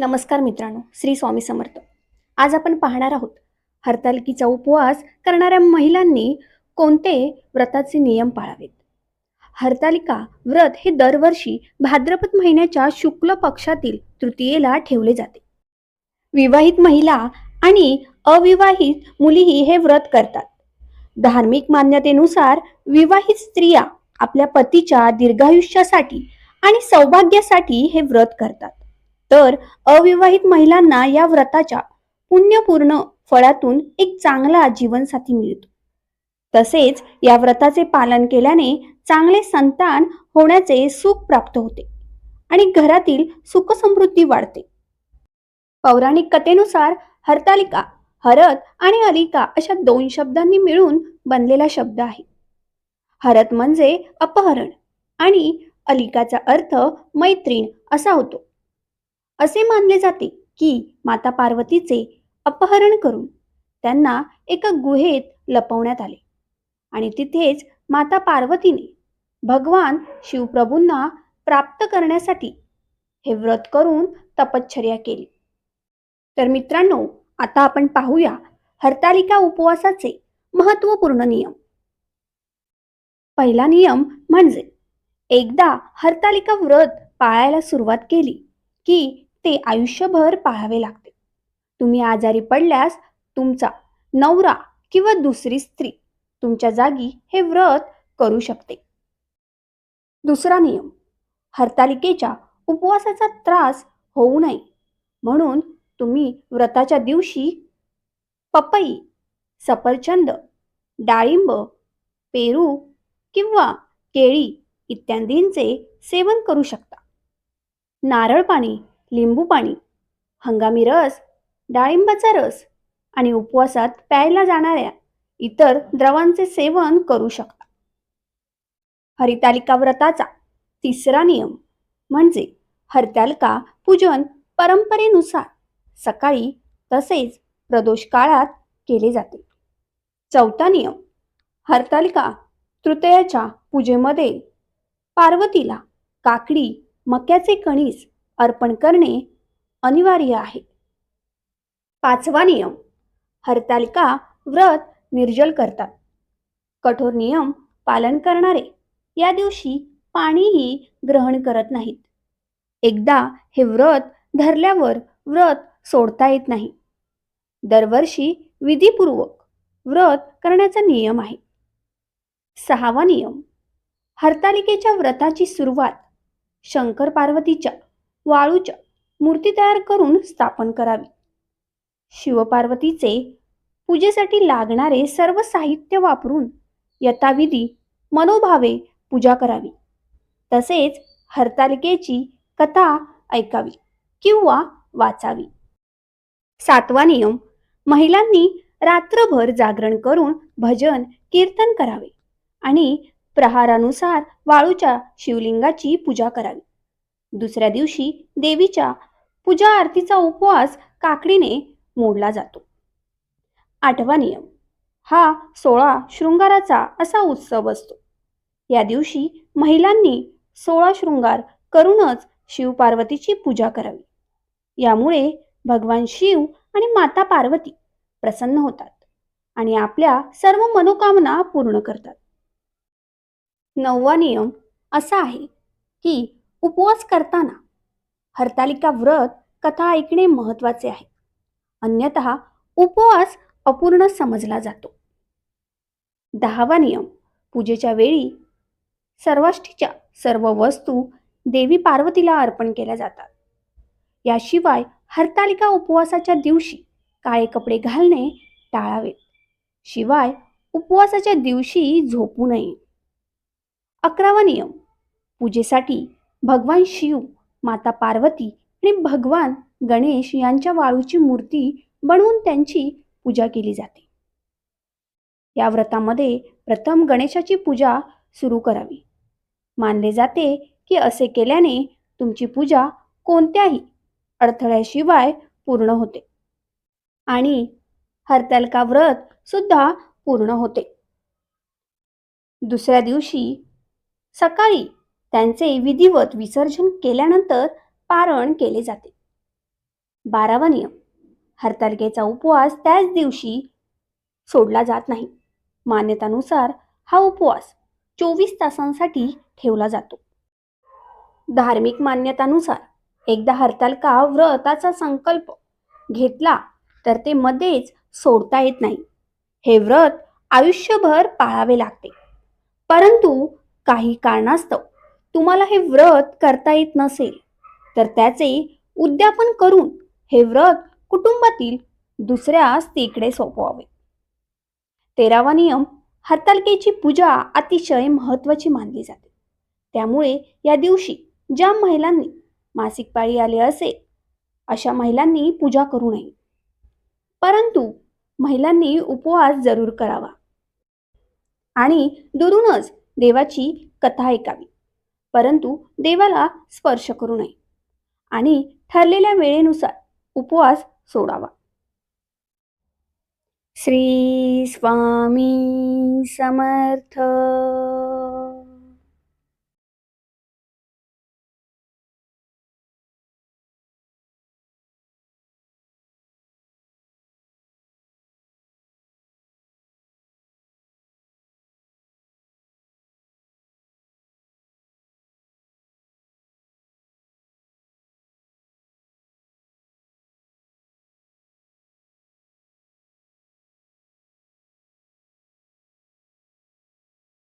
नमस्कार मित्रांनो श्री स्वामी समर्थ. आज आपण पाहणार आहोत हरतालिकेचा उपवास करणाऱ्या महिलांनी कोणते व्रताचे नियम पाळावेत? हरतालिका व्रत हे दरवर्षी भाद्रपद महिन्याच्या शुक्ल पक्षातील तृतीयेला ठेवले जाते. विवाहित महिला आणि अविवाहित मुलीही हे व्रत करतात. धार्मिक मान्यतेनुसार विवाहित स्त्रिया आपल्या पतीच्या दीर्घायुष्यासाठी आणि सौभाग्यासाठी हे व्रत करतात. तर अविवाहित महिलांना या व्रताच्या पुण्यपूर्ण फळातून एक चांगला जीवनसाथी मिळतो. तसेच या व्रताचे पालन केल्याने चांगले संतान होण्याचे सुख प्राप्त होते आणि घरातील सुख समृद्धी वाढते. पौराणिक कथेनुसार हरतालिका हरत आणि अलिका अशा दोन शब्दांनी मिळून बनलेला शब्द आहे. हरत म्हणजे अपहरण आणि अलिकाचा अर्थ मैत्रीण असा होतो. असे मानले जाते की माता पार्वतीचे अपहरण करून त्यांना एका गुहेत लपवण्यात आले. आणि तिथेच माता पार्वतीने भगवान शिवप्रभूंना प्राप्त करण्यासाठी हे व्रत करून तपश्चर्या केली. तर मित्रांनो आता आपण पाहूया हरतालिका उपवासाचे महत्त्वपूर्ण नियम. पहिला नियम म्हणजे एकदा हरतालिका व्रत पाळायला सुरुवात केली की ते आयुष्यभर पाळावे लागते. तुम्ही आजारी पडल्यास तुमचा नवरा किंवा दुसरी स्त्री तुमच्या जागी हे व्रत करू शकते. दुसरा नियम हरतालिकेच्या उपवासाचा त्रास होऊ नये. म्हणून तुम्ही व्रताच्या दिवशी पपई सफरचंद डाळिंब पेरू किंवा केळी इत्यादींचे सेवन करू शकता. नारळ पाणी लिंबू पाणी हंगामी रस डाळिंबाचा रस आणि उपवासात प्यायला जाणाऱ्या इतर द्रवांचे सेवन करू शकता. हरितालिका व्रताचा तिसरा नियम म्हणजे हरतालिका पूजन परंपरेनुसार सकाळी तसेच प्रदोष काळात केले जाते. चौथा नियम हरतालिका तृतीयाच्या पूजेमध्ये पार्वतीला काकडी मक्याचे कणीस अर्पण करणे अनिवार्य आहे. पाचवा नियम हरतालिका व्रत निर्जल करतात. कठोर नियम पालन करणारे या दिवशी पाणीही ग्रहण करत नाहीत. एकदा हे व्रत धरल्यावर व्रत सोडता येत नाही. दरवर्षी विधीपूर्वक व्रत करण्याचा नियम आहे. सहावा नियम हरतालिकेच्या व्रताची सुरुवात शंकर पार्वतीच्या वाळूच्या मूर्ती तयार करून स्थापन करावी. शिवपार्वतीचे पूजेसाठी लागणारे सर्व साहित्य वापरून यथाविधी मनोभावे पूजा करावी. तसेच हरतालिकेची कथा ऐकावी किंवा वाचावी. सातवा नियम महिलांनी रात्रभर जागरण करून भजन कीर्तन करावे आणि प्रहारानुसार वाळूच्या शिवलिंगाची पूजा करावी. दुसऱ्या दिवशी देवीच्या पूजा आरतीचा उपवास काकडीने मोडला जातो. आठवा नियम हा सोळा शृंगाराचा असा उत्सव असतो. या दिवशी महिलांनी सोळा शृंगार करूनच शिवपार्वतीची पूजा करावी. यामुळे भगवान शिव आणि माता पार्वती प्रसन्न होतात आणि आपल्या सर्व मनोकामना पूर्ण करतात. नववा नियम असा आहे की उपवास करताना हरतालिका व्रत कथा ऐकणे महत्त्वाचे आहे. अन्यथा उपवास अपूर्ण समजला जातो. दहावा नियम पूजेच्या वेळी सर्वाष्टीच्या सर्व वस्तू देवी पार्वतीला अर्पण केल्या जातात. याशिवाय हरतालिका उपवासाच्या दिवशी काळे कपडे घालणे टाळावेत शिवाय उपवासाच्या दिवशी झोपू नये. अकरावा नियम पूजेसाठी भगवान शिव माता पार्वती आणि भगवान गणेश यांच्या वाळूची मूर्ती बनवून त्यांची पूजा केली जाते. या व्रतामध्ये प्रथम गणेशाची पूजा सुरू करावी. मानले जाते की असे केल्याने तुमची पूजा कोणत्याही अडथळ्याशिवाय पूर्ण होते. आणि हरतालिका व्रत सुद्धा पूर्ण होते. दुसऱ्या दिवशी सकाळी त्यांचे विधिवत विसर्जन केल्यानंतर पारण केले जाते. बारावा नियम. हरतालिकेचा उपवास त्याच दिवशी सोडला जात नाही. मान्यतानुसार हा उपवास चोवीस तासांसाठी ठेवला जातो. धार्मिक मान्यतानुसार एकदा हरतालिका व्रताचा संकल्प घेतला तर ते मध्येच सोडता येत नाही. हे व्रत आयुष्यभर पाळावे लागते. परंतु काही कारणास्तव तुम्हाला हे व्रत करता येत नसेल तर त्याचे उद्यापन करून हे व्रत कुटुंबातील दुसऱ्या स्त्रीकडे सोपवावे. तेरावा नियम हरतालकेची पूजा अतिशय महत्त्वाची मानली जाते. त्यामुळे या दिवशी ज्या महिलांनी मासिक पाळी आले असेल अशा महिलांनी पूजा करू नये. परंतु महिलांनी उपवास जरूर करावा. आणि दुरूनच देवाची कथा ऐकावी. परंतु देवाला स्पर्श करू नये. आणि ठरलेल्या वेळेनुसार उपवास सोडावा. श्री स्वामी समर्थ.